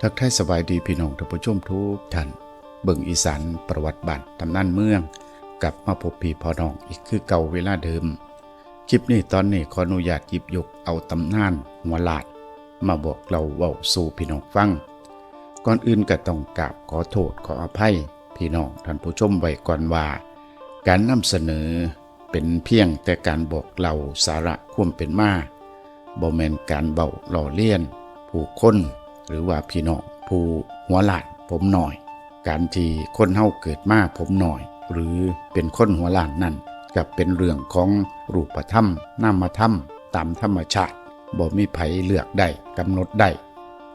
ทักทายสบายดีพี่น้องท่านผู้ชมทุกท่าน เบิ่งอีสานประวัติบัตรตำนานเมือง กลับมาพบพี่พ่อน้องอีกคือเก่าเวลาเดิม คลิปนี้ตอนนี้ขออนุญาตหยิบยกเอาตำนานหัวลาด มาบอกเราเว้าสู่พี่น้องฟัง ก่อนอื่นก็ต้องกราบขอโทษขออภัย พี่น้องท่านผู้ชมไว้ก่อนว่า การนำเสนอเป็นเพียงแต่การบอกเล่าสาระความเป็นมาบ่แมนการเบาหล่อเลียน ผู้คน หรือว่าพี่น้องผู้หัวหลานผมหน่อย การที่คนเฮาเกิดมาผมหน่อย หรือเป็นคนหัวหลานนั่นกับเป็นเรื่องของรูปธรรมนามธรรม ตามธรรมชาติบ่มีไผเลือกได้กำหนดได้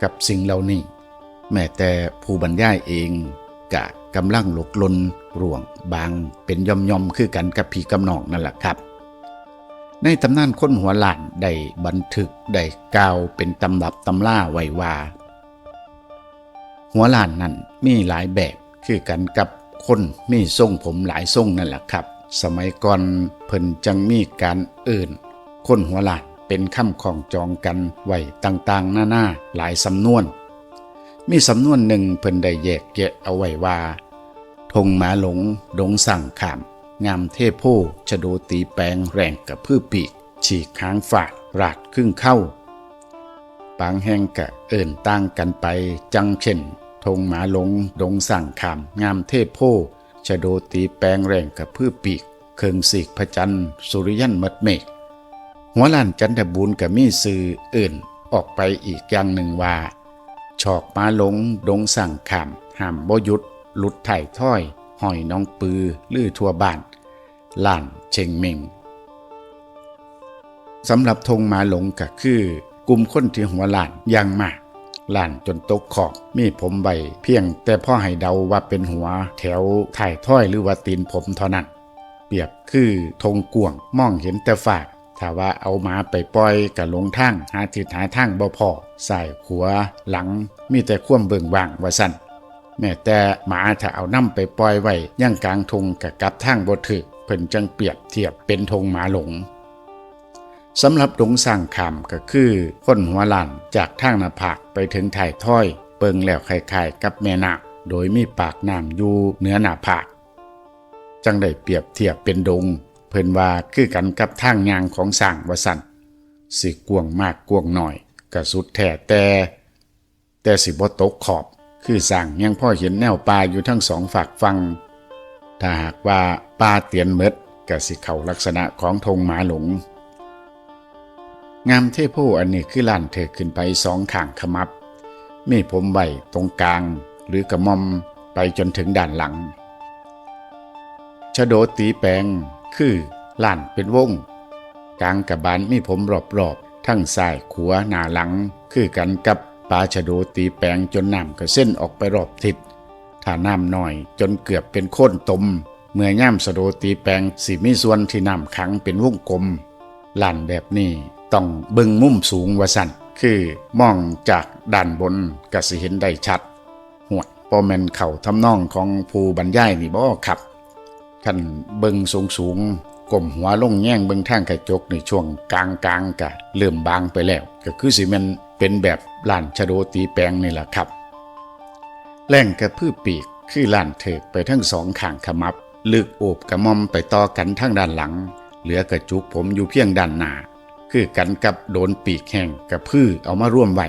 กับสิ่งเหล่านี้ แม้แต่ผู้บรรยายเองกะกำลังหลกลนร่วงบางเป็นย่อมย่อมคือกันกับผีกำนองนั่นแหละครับ ในตำนานคนหัวหลานได้บันทึกได้กล่าวเป็นตำรับตำล่าไว้ว่า หัวหลานนั้นมีหลายแบบคือกันกับคนมีทรงผมหลายทรงนั่นแหละครับ สมัยก่อนเพิ่นจังมีการเอื่น คนหัวหลานเป็นคำของจองกันไว้ต่างๆ หน้าๆหลายสำนวน มีสำนวนหนึ่งเพิ่นได้แยกแยะเอาไว้ว่าธงหมาหลงดงสั่งขาม งามเทพโพชะโดตีแปลงแรงกับพืชปีก ฉีกหางฝาดราดครึ่งเข้า บางแห่งกะเอิ่นต่างกันไปจังเช่น ธงหมาหลงดงสั่งขาม งามเทพโพชโดตีแปลงแรงกับพืชปีก เคิงสีกพระจันทร์สุริยันมดเมฆหัวล้านจันทบูรณ์กับมีสื่ออื่นออกไปอีกอย่างหนึ่งว่าชอกมาหลงดงสั่งขามห้ามบ่ยุดหลุดถ่ถ้อยหอยน้องปือลือทั่วบ้านล้านเชงเมงสำหรับธงหมาหลงก็คือ กลุ่มคนที่หัวล้านอย่างมาก ล้านจนตกขอบมีผมใบเพียงแต่พ่อให้เดาว่าเป็นหัว แถวถ่ายถ้อยหรือว่าตีนผมเท่านั้น เปรียบคือธงกวงมองเห็นแต่ฝากถ้าว่าเอาหมาไปปล่อยกับลงทางหาทิศหาทางบ่พอใส่ขัวหลัง มีแต่คว่ำเบิ่งว่างว่าสั่นแม้แต่หมาถ้าเอาน้ำไปปล่อยไว้ย่างกลางทงกับกับทางบ่ถึกเพิ่นจังเปรียบเทียบเป็นธงหมาหลง สำหรับดงสร้างคำก็คือคนหัวล้านจากทางหน้าผากไปถึงถ่ายถ้อย เปิงแล้วคล้ายๆกับแม่นาโดยมีปากน้ำอยู่เหนือหน้าผาก จังได้เปรียบเทียบเป็นดง เพิ่นว่าคือกันกับทางยางของสร้างวสันสิกวงมากกวงหน่อยกระสุดแท้แต่ แต่สิบ่ตกขอบ คือสร้างยังพ่อเห็นแนวปลาอยู่ทั้งสองฝากฟัง ถ้าหากว่าปลาเตียนเมดก็สิเข้าลักษณะของธงหมาหลง งามเทพโพอันนี้คือล้านเธอขึ้นไปสองข้างขมับ มีผมใบตรงกลาง หรือกระมอมไปจนถึงด้านหลัง ชโดตีแปงคือล้านเป็นวง กลางกับบานมีผมรอบๆ ทั้งซ้ายขวาหน้าหลัง คือกันกับปลาชโดตีแปงจนน้ำกระเส้นออกไปรอบทิศถ้าน้ำน้อยจนเกือบเป็นโค่นตม เมื่อย่ำสโดตีแปงสิมีส่วนที่น้ำขังเป็นวงกลมล้านแบบนี้ ต้องเบิ่งมุมสูงว่าสั่นคือมองจากด้านบนก็สิเห็นได้ชัดหวดปอแมนเข่าทำนองของผู้บรรยายนี่บ่ครับท่านเบิงสูงสูงก้มหัวลงแย่งเบิงทางกระจกในช่วงกลางกลางกะเริ่มบางไปแล้ว ก็คือสิมันเป็นแบบล้านชะโดตีแปงนี่แหละครับแล่งกระพือปีกคือล้านเถิกไปทั้งสองข้างขมับ ลึกโอบกระมอมไปต่อกันทั้งด้านหลัง เหลือกระจุกผมอยู่เพียงด้านหน้า คือกันกับโดนปีกแห้งกระพือเอามาร่วมไว้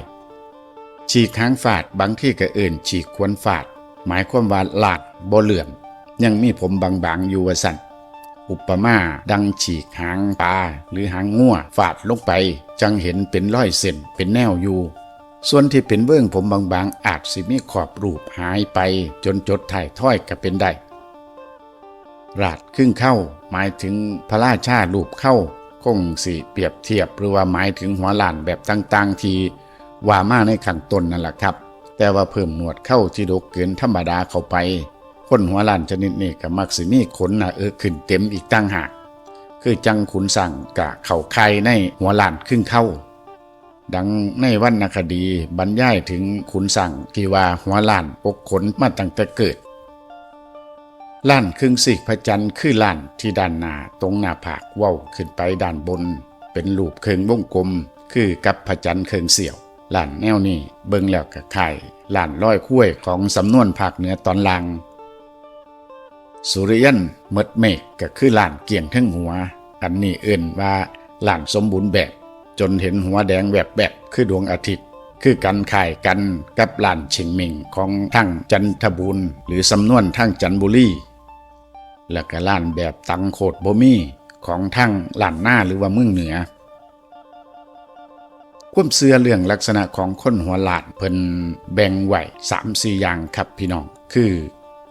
ฉีกหางฝาดบางที่ก็เอิ่นฉีกควนฝาด หมายความว่าหลาดบ่เหลื่อม ยังมีผมบางๆอยู่ว่าสั่นอุปมาดังฉีกหางปลาหรือหางงัวฝาดลงไป จังเห็นเป็นร้อยเส้นเป็นแนวอยู่ ส่วนที่เป็นเบื้องผมบางๆ อาจสิมีขอบรูปหายไป จนจดถ่ายถ้อยก็เป็นได้ราดครึ่งเข้าหมายถึงพระราชารูปเข้า คงสิเปรียบเทียบหรือว่าหมายถึงหัวล้านแบบต่างๆ ที่ว่ามาในขั้นต้นนั่นแหละครับ แต่ว่าเพิ่มหนวดเข้าที่ดกเกินธรรมดาเข้าไป คนหัวล้านชนิดนี้ก็มักสิมีขนนาเออขึ้นเต็มอีกตั้งหากคือจังขุนสั่งกะเข่าไข่ในหัวล้านครึ่งเข้า ดังในวรรณคดีบรรยายถึงขุนสั่งที่ว่าหัวล้านปกขนมาตั้งแต่เกิด ล้านครึ่งสีกพระจันทร์คือล้านที่ด้านหน้าตรงหน้าผากเว้าขึ้นไปด้านบน เป็นรูปเคิงวงกลม คือกับพระจันทร์เคิงเสี่ยวล้านแนวนี้เบิ่งแล้วก็คล้ายล้านร้อยคุ้วยของสำนวนภาคเหนือตอนล่างสุริยันเมดเมฆก็คือล้านเกี่ยงทั้งหัว อันนี้เอื่นว่าล้านสมบูรณ์แบบ จนเห็นหัวแดงแบบแบบคือดวงอาทิตย์ คือกันข่ายกันกับล้านเชิงมิงของทั้งจันทบุรีหรือสำนวนทั้งจันบุรี และก็ล้านแบบตังโคดบ่มีของทั้งล้านหน้าหรือว่าเมืองเหนือควมเสือเรื่องลักษณะของคนหัวหลานเพิ่นแบ่งไหวสามสี่อย่างครับพี่น้อง คือ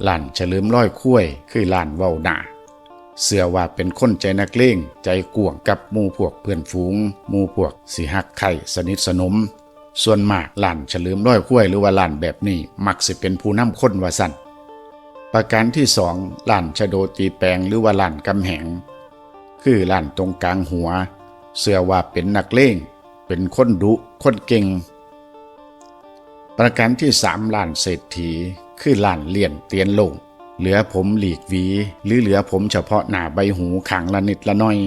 หลานเฉลิมร้อยคุ้ยคือหลานเว้าหนาเสือว่าเป็นคนใจนักเลงใจกวงกับมู่พวกเพื่อนฝูงมู่พวกสิหักไข่สนิทสนม ส่วนมากหลานเฉลิมร้อยคุ้ยหรือว่าหลานแบบนี้ มักสิเป็นผู้นำคนว่าสั่น ประการที่สองหลานชโดตีแปลงหรือว่าหลานกำแหง คือหลานตรงกลางหัว เสื่อว่าเป็นนักเลงเป็นคนดุคนเก่ง ประการที่สามล้านเศรษฐี คือล้านเลี่ยนเตียนลงเหลือผมหลีกหวี หรือเหลือผมเฉพาะหน้าใบหูขางละนิดละน้อย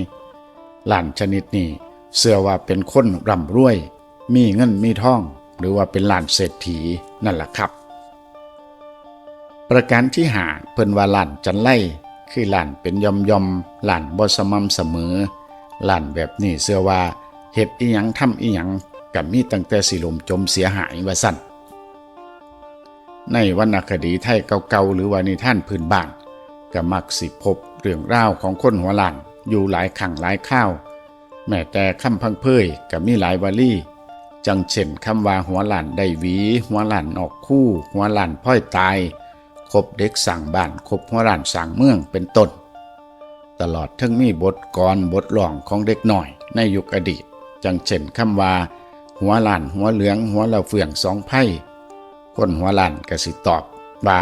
ล้านชนิดนี้เสื่อว่าเป็นคนร่ำรวย มีเงินมีทอง หรือว่าเป็นล้านเศรษฐีนั่นแหละครับ ประการที่หาเพิ่นว่าหลานจันไล่คือหลานเป็นยอมยอมๆล้านบ่สม่ำเสมอหลานแบบนี้เสื่อว่าเฮ็ดอีหยังทำอีหยังกับมีตั้งแต่สิลมจมเสียหายว่าสั่นในวรรณคดีไทยเก่าๆหรือว่านิท่านพื้นบ้านก็มักสิพบเรื่องราวของคนหัวหลานอยู่หลายขังหลายข้าวแม้แต่คำพังเพยก็มีหลายวลีจังเช่นคำว่าหัวหลานได้หวี หัวหลานออกคู่ หัวหลานพ่อยตาย คบเด็กสั่งบ้านคบหัวล้านสั่งเมืองเป็นต้น ตลอดทั้งมีบทกรบทร้องของเด็กหน่อยในยุคอดีต จังเช่นคำว่า หัวหลานหัวเหลืองหัวเหล่าเฟืองสองไพ่คนหัวหลานก็สิตอบว่า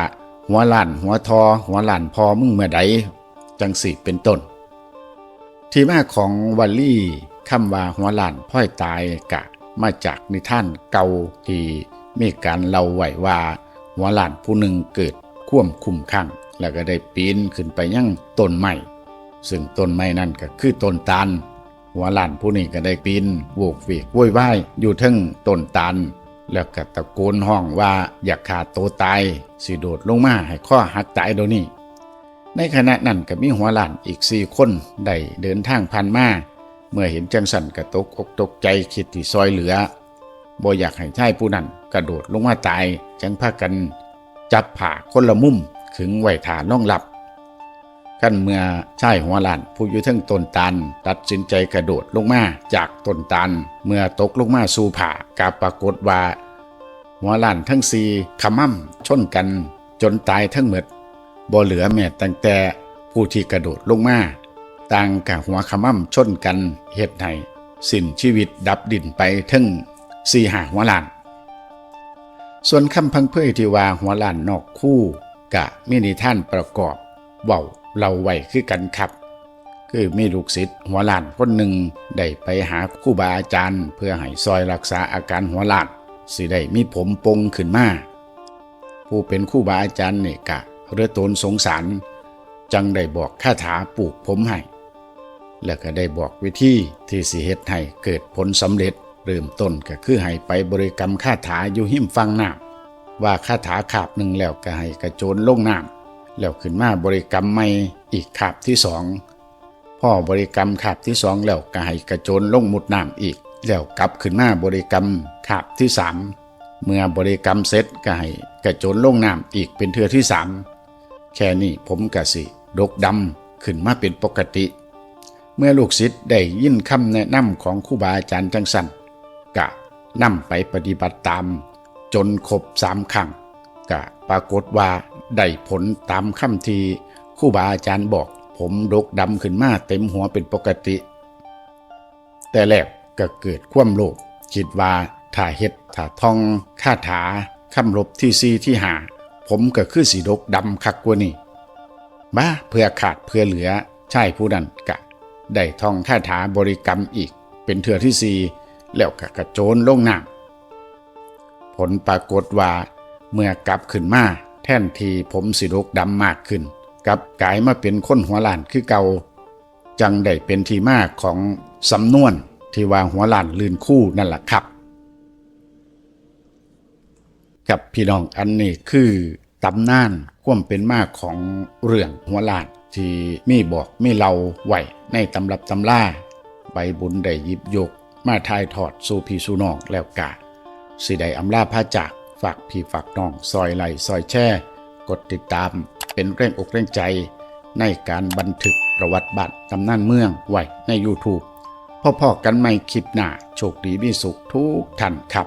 หัวหลานหัวทอ หัวหลานพอมึงเมื่อใดจังสิเป็นต้น ที่มาของวัลลี่คำว่าหัวหลานพ่อยตายกะมาจากนิทานเก่าที่มีการเล่าไว้ว่าหัวหลานผู้หนึ่งเกิด ข่วมคุมขังแล้วก็ได้ปีนขึ้นไปยังต้นไม้ซึ่งต้นไม้นั่นก็คือต้นตาลหัวหลานผู้นี้ก็ได้ปีนโวกเวกโวยวายอยู่เทึงต้นตาลแล้วก็ตะโกนห้องว่าอยากขาดโตวตายสิโดดลงมาให้ข้อหักตายเดี๋ยวนี้ ในขณะนั้นก็มีหัวหลานอีกสี่คนได้เดินทางผ่านมาเมื่อเห็นจังสันก็ตกอกตกใจคิดที่ซอยเหลือบ่อยากให้ชายผู้นั้นกระโดดลงมาตาย จังพากัน จับผ่าคนละมุมขึงไว้ฐานน้องหลับกันเมื่อชายหัวหลานผู้อยู่ทั้งต้นตาลตัดสินใจกระโดดลงมาจากต้นตาลเมื่อตกลงมาสู่ผ่ากาปรากฏว่า หัวหลานทั้งสี่ขมั่มชนกัน จนตายทั้งหมดบ่เหลือแม้ตั้งแต่ผู้ที่กระโดดลงมาต่างกับหัวขมั่มชนกันเหตุให้สิ้นชีวิตดับดินไปทั้งสี่หาหัวหลาน ส่วนคำพังเพยที่ว่าหัวหลานนอกคู่กะมินิท่านประกอบเว้าเราไว้คือกันครับ คือมีลูกศิษย์หัวหลานคนหนึ่งได้ไปหาครูบาอาจารย์ เพื่อให้ซอยรักษาอาการหัวหลานสิได้มีผมปงขึ้นมาผู้เป็นครูบาอาจารย์เนี่ยกะเรือตนสงสาร จังได้บอกคาถาปลูกผมให้แล้วก็ได้บอกวิธีที่สิเฮ็ดให้เกิดผลสำเร็จ เริ่มต้นก็คือให้ไปบริกรรมคาถาอยู่หิมฟังน้ำว่าคาถาขาบหนึ่งแล้วก็ให้กระโจนลงน้ำแล้วขึ้นมาบริกรรมใหม่อีกขาบที่สองพ่อบริกรรมขาบที่สองแล้วก็ให้กระโจนลงมุดน้ำอีก แล้วกลับขึ้นมาบริกรรมขาบที่สามเมื่อบริกรรมเสร็จก็ให้กระโจนลงน้ำอีกเป็นเทือที่สามแค่นี้ผมกะสิดกดำขึ้นมาเป็นปกติ เมื่อลูกศิษย์ได้ยินคำแนะนำของครูบาอาจารย์จังสัน กะนำไปปฏิบัติตาม จนครบสามครั้งกะปรากฏว่าได้ผลตามคำทีครูบาอาจารย์บอก ผมดกดำขึ้นมาเต็มหัวเป็นปกติ แต่แรกก็เกิดความโลภคิดว่าถ้าเฮ็ดถ้าท่องคาถาคำรบที่ซีที่หา ผมก็คือสีดกดำคักกว่านี่มาเพื่อขาดเพื่อเหลือใช่ผู้นั้นกะ ได้ท่องคาถาบริกรรมอีก เป็นเถื่อที่สี่ แล้วก็กระโจนลงน้ำผลปรากฏว่าเมื่อกลับขึ้นมาแท่นทีผมสิดกดำมากขึ้นกลับกลายมาเป็นคนหัวหลานคือเก่าจังได้เป็นที่มาของสำนวนที่ว่าหัวหลานลื่นคู่นั่นแหละครับ กับพี่น้องอันนี้คือตำนานควมเป็นมาของเรื่องหัวล้าดที่มีบอกมีเล่าไหวในตำรับตำล่าใบบุญได้ยิบยก มาทายทอดสู่พี่สู่น้องแล้วกะสิได้อำลาพระจากฝากพี่ฝากน้องซอยไหลซอยแช่ กดติดตามเป็นเร่งอกเร่งใจ ในการบันทึกประวัติบัตรตำนานเมืองไว้ใน YouTube พ่อๆกันไม่คลิปหน้าโชคดีมีสุขทุกท่านครับ